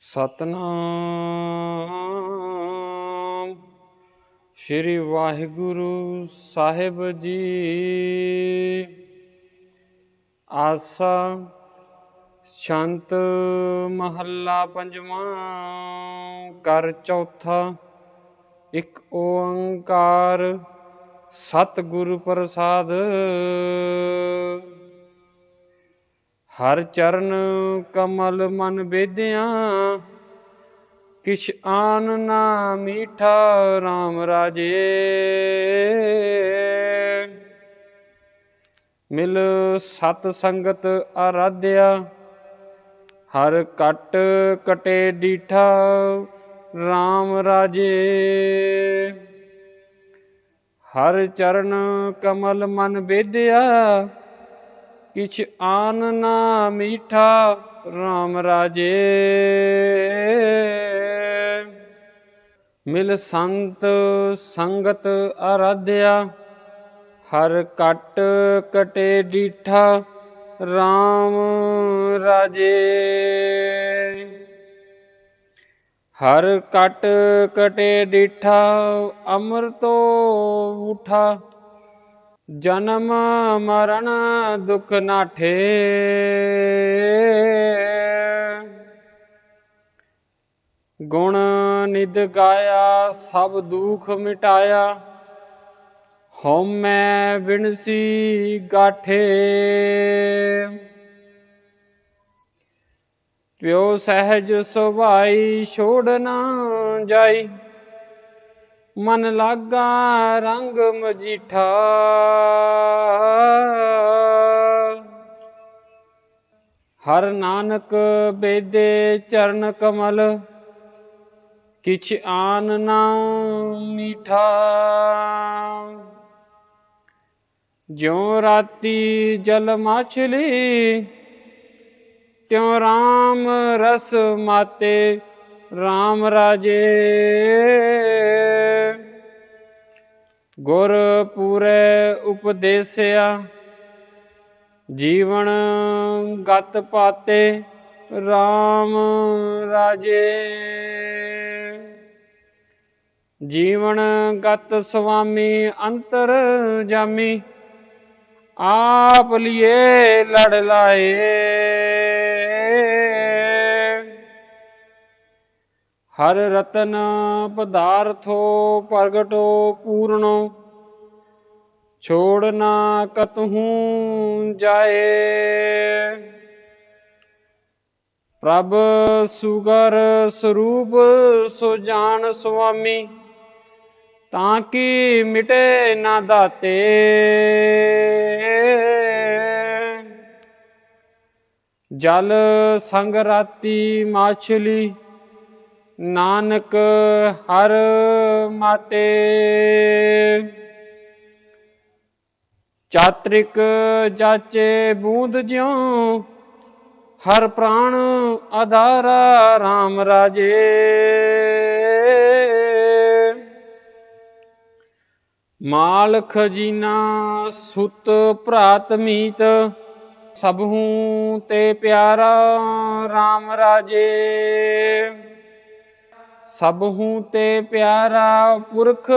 ਸਤਨਾਮ। ਸ੍ਰੀ ਵਾਹਿਗੁਰੂ ਸਾਹਿਬ ਜੀ। ਆਸਾ ਸ਼ੰਤ ਮਹੱਲਾ ਪੰਜਵਾਂ। ਕਰ ਚੌਥਾ। ਇੱਕ ਓੰਕਾਰ। ਸਤਿਗੁਰ ਪ੍ਰਸਾਦ। ਹਰ ਚਰਨ ਕਮਲ ਮਨ ਵੇਦਿਆ ਕਿਛ ਆਨ ਨਾ ਮੀਠਾ RAM ਰਾਜੇ। ਮਿਲ ਸਤ ਸੰਗਤ ਆਰਾਧਿਆ, ਹਰ ਕਟ ਕਟੇ ਡੀਠਾ RAM ਰਾਜੇ। ਹਰ ਚਰਨ ਕਮਲ ਮਨ ਵੇਦਿਆ ਕਿਛ ਆਨ ਨਾ ਮੀਠਾ RAM ਰਾਜੇ। ਮਿਲ ਸੰਤ ਸੰਗਤ ਆਰਾਧਿਆ, ਹਰ ਕਟ ਕਟੇ ਡੀਠਾ RAM ਰਾਜੇ। ਹਰ ਕਟ ਕਟੇ ਡੀਠਾ, ਅੰਮ੍ਰਿਤੋ ਉਠਾ ਜਨਮ ਮਰਨ ਦੁਖ ਨਾਠੇ ਗੁਣ ਨਿਦ ਗਾਇਆ, ਸਭ ਦੁਖ ਮਿਟਾਇਆ। ਹਉਮੈ ਬਿਨਸੀ ਗਾਠੇ। ਪਿਓ ਸਹਿਜ ਸੁਭਾਈ, ਛੋੜ ਨਾ ਜਾਈ। ਮਨ ਲਾਗਾ ਰੰਗ ਮਜੀਠਾ। ਹਰ ਨਾਨਕ ਬੇਦੇ ਚਰਨ ਕਮਲ, ਕਿਛ ਆਨ ਨਾ ਮੀਠਾ। ਜਿਉ ਰਾਤੀ ਜਲ ਮਾਛਲੀ, ਤਿਉ ਰਾਮ ਰਸ ਮਾਤੇ RAM ਰਾਜੇ। ਗੁਰ ਪੂਰੇ ਉਪਦੇਸਿਆ, ਜੀਵਨ ਗਤ ਪਾਤੇ RAM ਰਾਜੇ। ਜੀਵਨ ਗਤ ਸੁਆਮੀ ਅੰਤਰ ਜਾਮੀ, ਆਪ ਲਿਏ ਲੜ ਲਾਏ। ਹਰ ਰਤਨ ਪਦਾਰਥੋ ਪ੍ਰਗਟੋ ਪੂਰਣੋ ਛੋੜ ਨਾ ਕਤਹੂ ਜਾਏ। ਪ੍ਰਭ ਸੁਗਰ ਸਰੂਪ ਸੋ ਜਾਣ ਸੁਆਮੀ, ਤਾਂ ਕਿ ਮਿਟੇ ਨਾ ਦਾਤੇ। ਜਲ ਸੰਗ ਰਾਤੀ ਮਾਛਲੀ ਨਾਨਕ ਹਰ ਮਾਤੇ। ਚਾਤ੍ਰਿਕ ਜਾਚੇ ਬੂੰਦ ਜਿਉ, ਹਰ ਪ੍ਰਾਣ ਆਧਾਰਾ RAM ਰਾਜੇ। ਮਾਲ ਖਜੀਨਾ ਸੁਤ ਭਰਾਤ ਮੀਤ, ਸਭਹੂ ਤੇ ਪਿਆਰਾ RAM ਰਾਜੇ। ਸਭ ਸਭਹੂ ਤੇ ਪਿਆਰਾ ਪੁਰਖ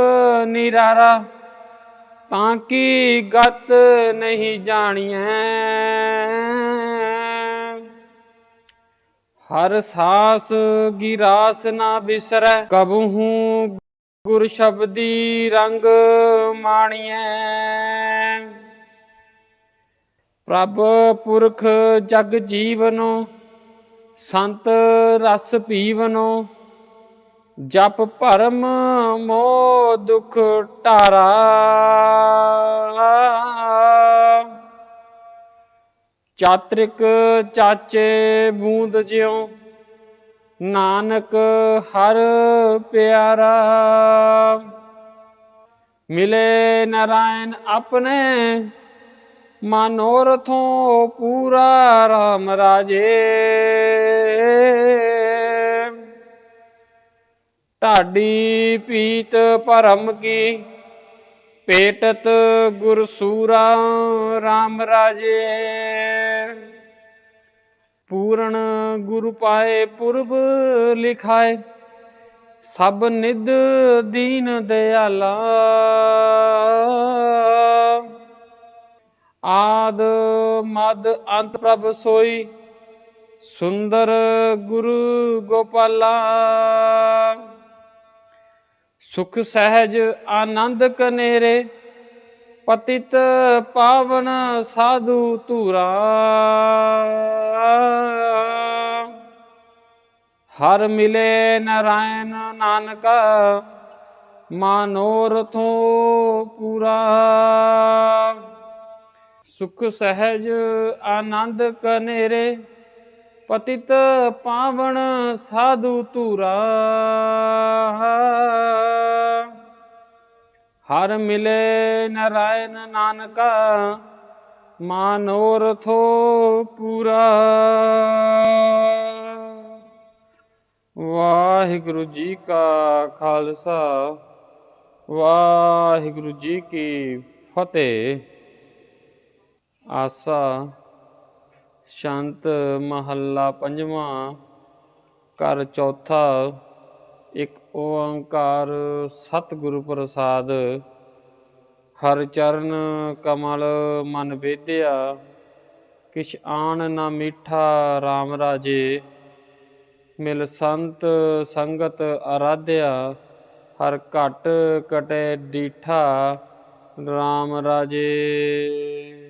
ਨਿਰਾਰਾ, ਤਾਂ ਕੀ ਗਤ ਨਹੀਂ ਜਾਣੀਐ? ਹਰ ਸਾਸ ਗਿਰਾਸ ਨਾ ਬਿਸਰੈ ਕਬਹੂ ਗੁਰ ਸ਼ਬਦੀ ਰੰਗ ਮਾਣੀਐ? ਪ੍ਰਭ ਪੁਰਖ ਜਗ ਜੀਵਨੋ, ਸੰਤ ਰਸ ਪੀਵਨੋ ਜਪ ਭਰਮ ਮੋਹ ਦੁਖ ਟਾਰਾ ਚਾਤ੍ਰਿਕ ਚਾਚੇ ਬੂੰਦ ਜਿਉ, ਨਾਨਕ ਹਰ ਪਿਆਰਾ। ਮਿਲੇ ਨਰਾਇਣ ਆਪਣੇ ਮਨੋਰਥੋਂ ਪੂਰਾ RAM ਰਾਜੇ। ਢਾਡੀ ਪੀਤ ਭਰਮ ਕੀ, ਪੇਟਤ ਗੁਰ ਸੂਰਾ RAM ਰਾਜੇ। ਪੂਰਨ ਗੁਰੂ ਪਾਏ ਪੁਰਬ ਲਿਖਾਏ, ਸਭ ਨਿਧ ਦੀਨ ਦਿਆਲਾ। ਆਦ ਮਦ ਅੰਤ ਪ੍ਰਭ ਸੋਈ, ਸੁੰਦਰ ਗੁਰੂ ਗੋਪਾਲਾ। ਸੁਖ ਸਹਿਜ ਆਨੰਦ ਕਨੇਰੇ ਪਤਿਤ ਪਾਵਨ ਸਾਧੂ ਧੂਰਾ। ਹਰ ਮਿਲੇ ਨਾਰਾਇਣ ਨਾਨਕਾ ਮਾਨੋਰਥੋ ਪੂਰਾ। ਸੁਖ ਸਹਿਜ ਆਨੰਦ ਕਨੇਰੇ ਪਤਿਤ ਪਾਵਨ ਸਾਧੂ ਧੂਰਾ। ਹਰ ਮਿਲੇ ਨਰਾਇਣ ਨਾਨਕਾ ਮਾਨੋਰਥੋ ਪੂਰਾ। ਵਾਹਿਗੁਰੂ ਜੀ ਕਾ ਖਾਲਸਾ, ਵਾਹਿਗੁਰੂ ਜੀ ਕੀ ਫਤਿਹ। ਆਸਾ ਸ਼ਾਂਤ ਮਹੱਲਾ ਪੰਜਵਾਂ, ਘਰ ਚੌਥਾ, ਇੱਕ ਓੰਕਾਰ ਸਤਿਗੁਰੂ ਪ੍ਰਸਾਦ। ਹਰ ਚਰਨ ਕਮਲ ਮਨ ਵੇਧਿਆ ਕਿਛ ਆਣ ਨਾ ਮੀਠਾ RAM ਰਾਜੇ। ਮਿਲ ਸੰਤ ਸੰਗਤ ਆਰਾਧਿਆ ਹਰ ਘਟ ਕਟੇ ਡੀਠਾ RAM ਰਾਜੇ।